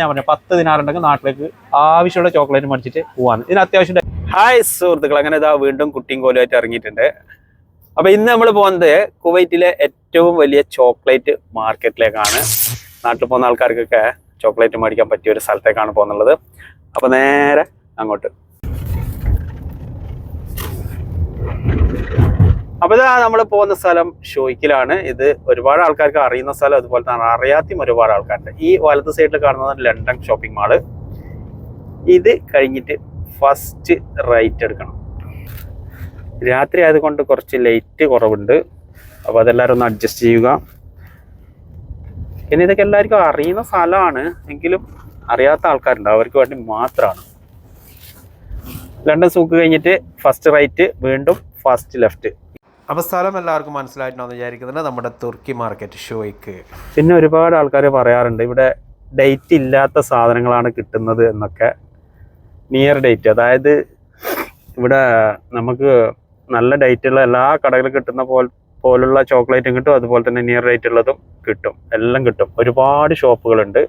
ഞാൻ പറഞ്ഞു പത്ത് ദിനാറുണ്ടെങ്കിൽ നാട്ടിലേക്ക് ആവശ്യമുള്ള ചോക്ലേറ്റ് മേടിച്ചിട്ട് പോവാണ് ഇതിന് അത്യാവശ്യം ഹായ് സുഹൃത്തുക്കൾ അങ്ങനെ ഇതാ വീണ്ടും കുട്ടിയും കോലുമായിട്ട് ഇറങ്ങിയിട്ടുണ്ട്. അപ്പൊ ഇന്ന് നമ്മൾ പോകുന്നത് കുവൈറ്റിലെ ഏറ്റവും വലിയ ചോക്ലേറ്റ് മാർക്കറ്റിലേക്കാണ്. നാട്ടിൽ പോകുന്ന ആൾക്കാർക്കൊക്കെ ചോക്ലേറ്റ് മേടിക്കാൻ പറ്റിയ ഒരു സ്ഥലത്തേക്കാണ് പോകുന്നുള്ളത്. അപ്പൊ നേരെ അങ്ങോട്ട്. അപ്പൊ ഇതാ നമ്മൾ പോകുന്ന സ്ഥലം ഷോയ്ക്കിലാണ്. ഇത് ഒരുപാട് ആൾക്കാർക്ക് അറിയുന്ന സ്ഥലം അതുപോലെ തന്നെ അറിയാത്തയും ഒരുപാട് ആൾക്കാരുണ്ട്. ഈ വലത്ത് സൈഡിൽ കാണുന്നത് ലണ്ടൻ ഷോപ്പിംഗ് മാൾ ഇത് കഴിഞ്ഞിട്ട് ഫസ്റ്റ് റൈറ്റ് എടുക്കണം. രാത്രി ആയതുകൊണ്ട് കുറച്ച് ലൈറ്റ് കുറവുണ്ട്. അപ്പോൾ അതെല്ലാവരും ഒന്ന് അഡ്ജസ്റ്റ് ചെയ്യുക. പിന്നെ ഇതൊക്കെ എല്ലാവർക്കും അറിയുന്ന സ്ഥലമാണ്. എങ്കിലും അറിയാത്ത ആൾക്കാരുണ്ട്. അവർക്ക് വേണ്ടി മാത്രമാണ്. ലണ്ടൻ സൂക്ക് കഴിഞ്ഞിട്ട് ഫസ്റ്റ് റൈറ്റ് വീണ്ടും ഫസ്റ്റ് ലെഫ്റ്റ് അപ്പോൾ സ്ഥലം എല്ലാവർക്കും മനസ്സിലായിട്ടുണ്ടെന്ന് വിചാരിക്കുന്നുണ്ട് നമ്മുടെ തുർക്കി മാർക്കറ്റ് ഷോയ്ക്ക്. പിന്നെ ഒരുപാട് ആൾക്കാർ പറയാറുണ്ട് ഇവിടെ ഡേറ്റ് ഇല്ലാത്ത സാധനങ്ങളാണ് കിട്ടുന്നത് എന്നൊക്കെ. നിയർ ഡേറ്റ് അതായത് ഇവിടെ നമുക്ക് നല്ല ഡേറ്റ് ഉള്ള എല്ലാ കടകളിലും കിട്ടുന്ന പോൽ പോലുള്ള ചോക്ലേറ്റും കിട്ടും അതുപോലെ തന്നെ നിയർ ഡേറ്റ് ഉള്ളതും കിട്ടും എല്ലാം കിട്ടും. ഒരുപാട് ഷോപ്പുകളുണ്ട്.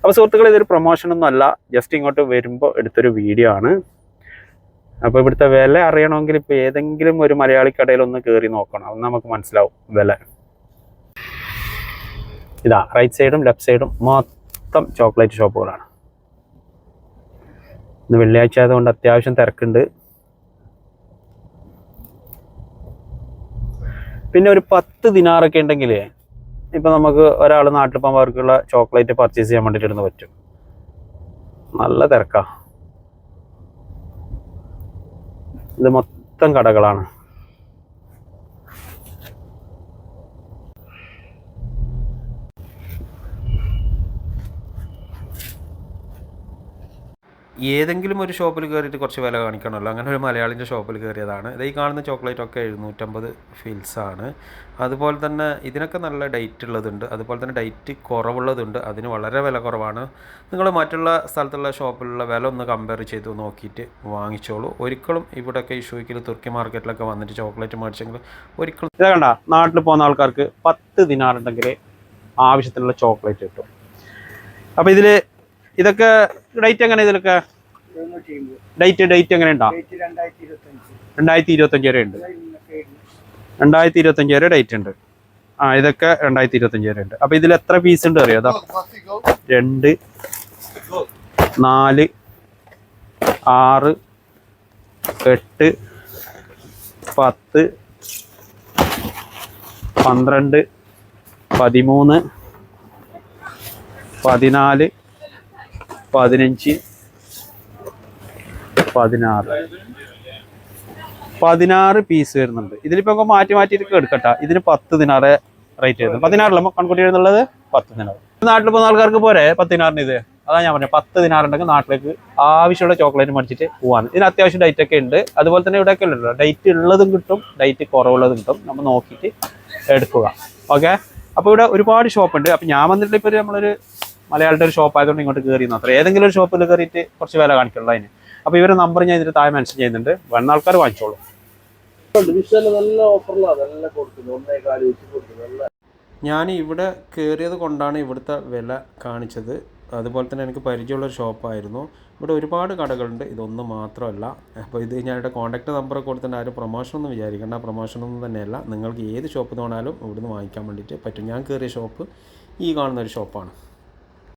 അപ്പോൾ സുഹൃത്തുക്കൾ ഇതൊരു പ്രൊമോഷൻ ഒന്നും അല്ല. ജസ്റ്റ് ഇങ്ങോട്ട് വരുമ്പോൾ എടുത്തൊരു വീഡിയോ ആണ്. അപ്പോൾ ഇവിടുത്തെ വില അറിയണമെങ്കിൽ ഇപ്പോൾ ഏതെങ്കിലും ഒരു മലയാളി കടയിൽ ഒന്ന് കയറി നോക്കണം. അത് നമുക്ക് മനസ്സിലാവും. വില. ഇതാ റൈറ്റ് സൈഡും ലെഫ്റ്റ് സൈഡും മൊത്തം ചോക്ലേറ്റ് ഷോപ്പുകളാണ് ഇന്ന് വെള്ളിയാഴ്ച ആയതുകൊണ്ട് അത്യാവശ്യം തിരക്കുണ്ട്. പിന്നെ ഒരു പത്ത് ദിനാറൊക്കെ ഉണ്ടെങ്കിൽ ഇപ്പം നമുക്ക് ഒരാൾ നാട്ടിൽ പോകുമ്പോൾ അവർക്കുള്ള ചോക്ലേറ്റ് പർച്ചേസ് ചെയ്യാൻ വേണ്ടിയിട്ട് പറ്റും. നല്ല തിരക്കാ. ഇത് മൊത്തം കടകളാണ്. ഏതെങ്കിലും ഒരു ഷോപ്പിൽ കയറിയിട്ട് കുറച്ച് വില കാണിക്കണമല്ലോ. അങ്ങനെ ഒരു മലയാളിന്റെ ഷോപ്പിൽ കയറിയതാണ്. ഇത് ഈ കാണുന്ന ചോക്ലേറ്റ് ഒക്കെ എഴുന്നൂറ്റമ്പത് ഫിൽസാണ് അതുപോലെ തന്നെ ഇതിനൊക്കെ നല്ല ഡേറ്റ് ഉള്ളതുണ്ട്. അതുപോലെ തന്നെ ഡേറ്റ് കുറവുള്ളതുണ്ട്. അതിന് വളരെ വില കുറവാണ്. നിങ്ങൾ മറ്റുള്ള സ്ഥലത്തുള്ള ഷോപ്പിലുള്ള വില ഒന്ന് കമ്പയർ ചെയ്ത് നോക്കിയിട്ട് വാങ്ങിച്ചോളൂ. ഒരിക്കലും ഇവിടെയൊക്കെ ഈ ഷൂക്കിൽ തുർക്കി മാർക്കറ്റിലൊക്കെ വന്നിട്ട് ചോക്ലേറ്റ് മേടിച്ചെങ്കിൽ ഒരിക്കലും ഇതാ കണ്ട നാട്ടിൽ പോകുന്ന ആൾക്കാർക്ക് പത്ത് ദിനാറുണ്ടെങ്കിൽ ആവശ്യത്തിനുള്ള ചോക്ലേറ്റ് കിട്ടും. അപ്പോൾ ഇതിൽ ഇതൊക്കെ ഡേറ്റ് എങ്ങനെ ഇതിലൊക്കെ? ഡേറ്റ് ഡേറ്റ് എങ്ങനെ ഉണ്ടോ? രണ്ടായിരത്തി ഇരുപത്തഞ്ച് വരെ ഉണ്ട്. രണ്ടായിരത്തി ഇരുപത്തഞ്ച് വരെ ഡേറ്റ് ഉണ്ട്. ആ ഇതൊക്കെ രണ്ടായിരത്തി ഇരുപത്തഞ്ച് വരെ ഉണ്ട്. അപ്പൊ ഇതിൽ എത്ര പീസ് ഉണ്ട് അറിയോ? അതാ രണ്ട് നാല് ആറ് എട്ട് പത്ത് പന്ത്രണ്ട് പതിമൂന്ന് പതിനാല് പതിനഞ്ച് പതിനാറ്. പതിനാറ് പീസ് വരുന്നുണ്ട്. ഇതിലിപ്പോ നമുക്ക് മാറ്റി മാറ്റിയിട്ട് എടുക്കട്ടെ. ഇതിന് പത്ത് ദിനാറ് റേറ്റ് വരുന്നത് പതിനാറില്ല പെൺകുട്ടി എഴുതുള്ളത് പത്ത് ദിനാറ്. നാട്ടിൽ പോകുന്ന ആൾക്കാർക്ക് പോരെ? പത്ത് ദിനാറിന് ഇത്? അതാ ഞാൻ പറഞ്ഞത് പത്ത് ദിനാറുണ്ടെങ്കിൽ നാട്ടിലേക്ക് ആവശ്യമുള്ള ചോക്ലേറ്റ് മേടിച്ചിട്ട് പോവാണ്. ഇതിന് അത്യാവശ്യം ഡേറ്റ് ഒക്കെ ഉണ്ട്. അതുപോലെ തന്നെ ഇവിടെയൊക്കെ ഉണ്ടല്ലോ. ഡേറ്റ് ഉള്ളതും കിട്ടും ഡേറ്റ് കുറവുള്ളതും കിട്ടും. നമ്മൾ നോക്കിയിട്ട് എടുക്കുക. ഓക്കെ അപ്പോൾ ഇവിടെ ഒരുപാട് ഷോപ്പ് ഉണ്ട്. അപ്പോൾ ഞാൻ വന്നിട്ട് ഇപ്പോൾ നമ്മളൊരു മലയാളിയുടെ ഒരു ഷോപ്പ് ആയതുകൊണ്ട് ഇങ്ങോട്ട് കയറി അത്ര ഏതെങ്കിലും ഒരു ഷോപ്പിൽ കയറിയിട്ട് കുറച്ച് വില കാണിക്കുള്ളൂ അതിന്. അപ്പോൾ ഇവരെ നമ്പർ ഞാൻ ഇതിന് താഴെ മെൻഷൻ ചെയ്യുന്നുണ്ട്. വന്ന ആൾക്കാർ വാങ്ങിച്ചോളൂ. നല്ല നല്ല ഞാൻ ഇവിടെ കയറിയത് കൊണ്ടാണ് ഇവിടുത്തെ വില കാണിച്ചത്. അതുപോലെ തന്നെ എനിക്ക് പരിചയമുള്ള ഒരു ഷോപ്പായിരുന്നു ഇവിടെ ഒരുപാട് കടകളുണ്ട്. ഇതൊന്നും മാത്രമല്ല. അപ്പോൾ ഇത് ഞാൻ ഇവിടെ കോൺടാക്ട് നമ്പർ കൊടുത്തിട്ട് ആരും പ്രൊമോഷൻ ഒന്നും വിചാരിക്കേണ്ട. പ്രൊമോഷൻ ഒന്നും തന്നെയല്ല. നിങ്ങൾക്ക് ഏത് ഷോപ്പ് തോന്നാലും ഇവിടുന്ന് വാങ്ങിക്കാൻ വേണ്ടിയിട്ട് പറ്റും. ഞാൻ കയറിയ ഷോപ്പ് ഈ കാണുന്ന ഒരു ഷോപ്പാണ്